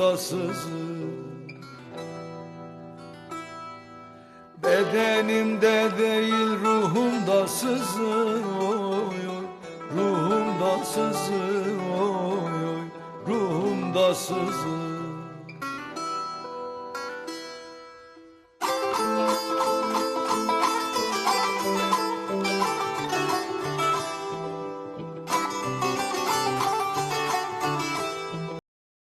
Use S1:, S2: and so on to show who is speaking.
S1: Sızıyor Bedenimde değil ruhumda sızıyor Ruhumda sızıyor Ruhumda sızıyor